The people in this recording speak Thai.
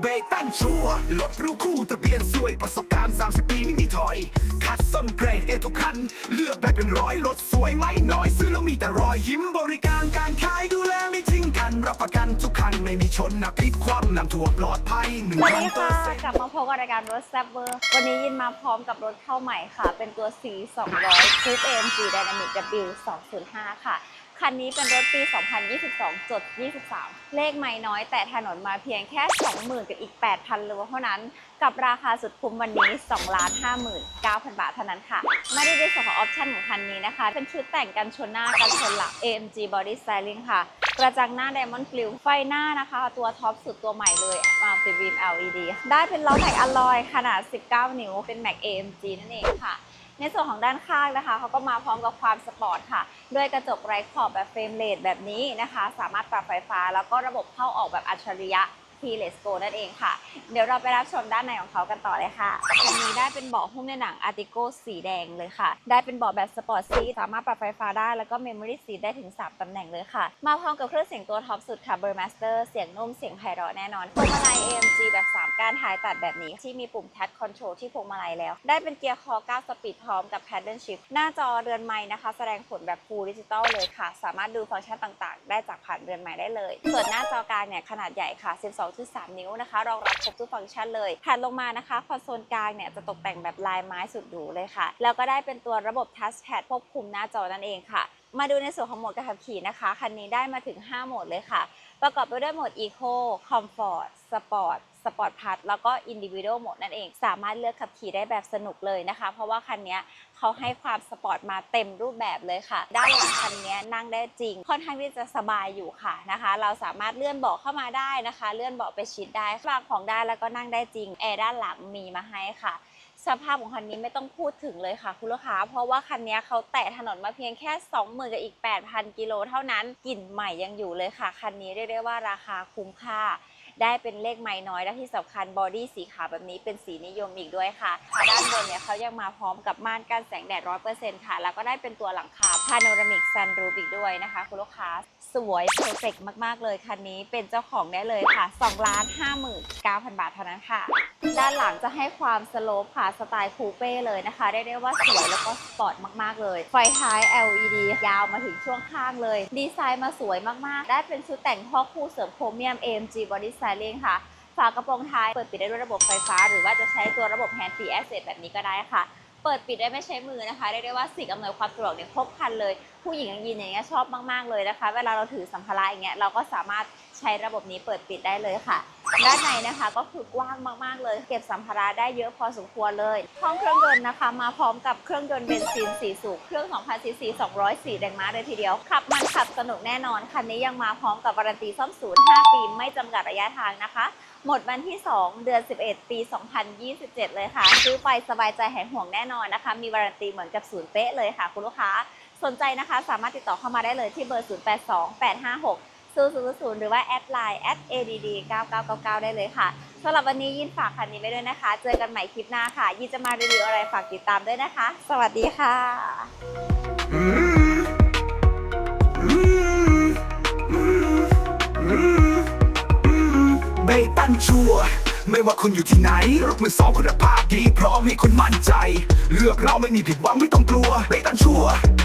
เบตันชัวร์รถรู้คู่ทะเบียนสวยประสบการณ์ 30 ปีไม่มีถอย คัดส้นเกรดเอทุกคัน เลือกแบบเป็นร้อยรถสวยไม่น้อย ซื้อแล้วมีแต่รอยยิ้มบริการการขายดูแลไม่ทิ้งกัน รับประกันทุกคัน ไม่มีชนนะพลิกคว่ำนำถั่วปลอดภัยหนึ่งสวัสพันดีค่ะกลับมาพบกับรายการรถแซบเวอร์วันนี้ยินมาพร้อมกับรถเข้าใหม่ค่ะ เป็นตัว C 200 Coupe AMG Dynamic W 205ค่ะคันนี้เป็นรถปี 2022 จด 23 เลขไม่น้อยแต่ถนนมาเพียงแค่ 20,000 กับอีก 8,000โลเท่านั้น กับราคาสุดคุ้มวันนี้ 2,59,000 บาทเท่านั้นค่ะ ไม่ได้ในส่วนของออปชั่นของคันนี้นะคะ เป็นชุดแต่งกันชนหน้ากันชนหลัง AMG Body Styling ค่ะ กระจังหน้า Diamond g r i l l ไฟหน้านะคะ ตัวท็อปสุดตัวใหม่เลยมาติดบีม LED ได้เป็นล้อแม็กอลลอยขนาด 19 นิ้ว เป็นแม็ก AMG นั่นเองค่ะ ในส่วนของด้านข้างนะคะเขาก็มาพร้อมกับความสปอร์ตค่ะด้วยกระจกไร้ขอบแบบเฟรมเลสแบบนี้นะคะ สามารถปรับไฟฟ้า แล้วก็ระบบเข้าออกแบบอัจฉริยะ Keyless Go นั่นเองค่ะ เดี๋ยวเราไปรับชมด้านในของเขากันต่อเลยค่ะคันนี้ได้เป็นเบาะหุ้มในหนัง Artico สีแดงเลยค่ะ ได้เป็นเบาะแบบสปอร์ตซีสามารถปรับไฟฟ้าได้แล้วก็ Memory Seat ได้ถึง 3 ตำแหน่งเลยค่ะ มาพร้อมกับเครื่องเสียงตัวท็อปสุดค่ะ Burmaster เสียงนุ่มเสียงไพเราะแน่นอนพวงมาลัย AMG แบบ 3 ก้านท้ายตัดแบบนี้ ที่มีปุ่ม Touch Control ที่พวงมาลัยแล้ว ได้เป็นเกียร์คอ9สปีดพร้อมกับ Paddle Shift หน้าจอเรือนไม้นะคะ แสดงผลแบบ Full Digital เลยค่ะ สามารถดูฟังก์ชันต่างๆ ได้จากผ่านเรือนไม้ได้เลย ส่วนหน้าจอกลางเนี่ยขนาดใหญ่ค่ะ12.3 นิ้วนะคะ รองรับครบทุกฟังก์ชันเลยถัดลงมานะคะคอนโซลกลางเนี่ยจะตกแต่งแบบลายไม้สุดหรูเลยค่ะ แล้วก็ได้เป็นตัวระบบทัชแพดควบคุมหน้าจอนั่นเองค่ะมาดูในส่วนของโหมดการขับขี่นะคะ คันนี้ได้มาถึง 5 โหมดเลยค่ะ ประกอบไปด้วยโหมด Eco Comfort Sport Sport Plus แล้วก็ Individual Mode นั่นเอง สามารถเลือกขับขี่ได้แบบสนุกเลยนะคะ เพราะว่าคันนี้เขาให้ความสปอร์ตมาเต็มรูปแบบเลยค่ะ ด้านหลังคันนี้นั่งได้จริง ค่อนข้างที่จะสบายอยู่ค่ะนะคะ เราสามารถเลื่อนเบาะเข้ามาได้นะคะ เลื่อนเบาะไปชิดได้วางของได้แล้วก็นั่งได้จริงแอร์ด้านหลังมีมาให้ค่ะสภาพของคันนี้ไม่ต้องพูดถึงเลยค่ะคุณลูกค้า เพราะว่าคันนี้เขาแตะถนนมาเพียงแค่ 20,000กับอีก 8,000 กิโลเท่านั้นกลิ่นใหม่ยังอยู่เลยค่ะ คันนี้เรียกได้ว่าราคาคุ้มค่า ได้เป็นเลขไม้น้อยและที่สำคัญบอดี้สีขาวแบบนี้เป็นสีนิยมอีกด้วยค่ะ ด้านบนเนี่ยเขายังมาพร้อมกับม่านกันแสงแดด100%ค่ะ แล้วก็ได้เป็นตัวหลังคาพาโนรามิกซันรูฟอีกด้วยนะคะ คุณลูกค้าสวยเพอร์เฟกมาก ๆ เลยคันนี้เป็นเจ้าของได้เลยค่ะ2ล้าน59,000 บาทเท่านั้นค่ะ ด้านหลังจะให้ความสโลปค่ะ สไตล์คูเป้เลยนะคะได้ได้ว่าสวยแล้วก็สปอร์ตมากๆเลย ไฟท้าย LED ยาวมาถึงช่วงข้างเลย ดีไซน์มาสวยมากๆ ได้เป็นชุดแต่งท่อคู่เสริมโครเมียม AMG Body Styling ค่ะ ฝากระโปรงท้ายเปิดปิดได้ด้วยระบบไฟฟ้า หรือว่าจะใช้ตัวระบบแฮนด์ฟรีแอสเซทแบบนี้ก็ได้ค่ะ เปิดปิดได้ไม่ใช้มือนะคะเรียกได้ว่าสิ่งอำนวยความสะดวกเนี่ยครบครันเลย ผู้หญิงยังยินอย่างเงี้ยชอบมากๆเลยนะคะ เวลาเราถือสัมภาระอย่างเงี้ยเราก็สามารถใช้ระบบนี้เปิดปิดได้เลยค่ะ ด้านในนะคะก็คือกว้างมากๆเลย เก็บสัมภาระได้เยอะพอสมควรเลย ห้องเครื่องยนต์นะคะ มาพร้อมกับเครื่องยนต์เบนซิน4สูบเครื่อง2,000ซีซี204แรงม้าเลยทีเดียว ขับมันขับสนุกแน่นอน คันนี้ยังมาพร้อมกับวารันตีซ่อมศูนย์5ปีไม่จำกัดระยะทางนะคะ หมดวันที่ 2 เดือน 11 ปี 2027 เลยค่ะ ซื้อไปสบายใจแหายห่วงแน่นอนนะคะ มีวารันตีเหมือนกับศูนย์เป๊ะเลยค่ะ คุณลูกค้า สนใจนะคะ สามารถติดต่อเข้ามาได้เลยที่เบอร์ 082856 000 หรือว่าแอดไลน์แอด add 9999 ได้เลยค่ะสำหรับวันนี้ยินฝากคันนี้ไว้ด้วยนะคะ เจอกันใหม่คลิปหน้าค่ะ ยินจะมารีวิวอะไรฝากติดตามด้วยนะคะ สวัสดีค่ะอืมอืมอืมอืมอืมเบตั้นชัว ไม่ว่าคุณอยู่ที่ไหน รถมือสองคุณภาพดี พร้อมให้คุณมั่นใจ เลือกเราไม่มีผิดหวังไม่ต้องกลัวเบตันชัว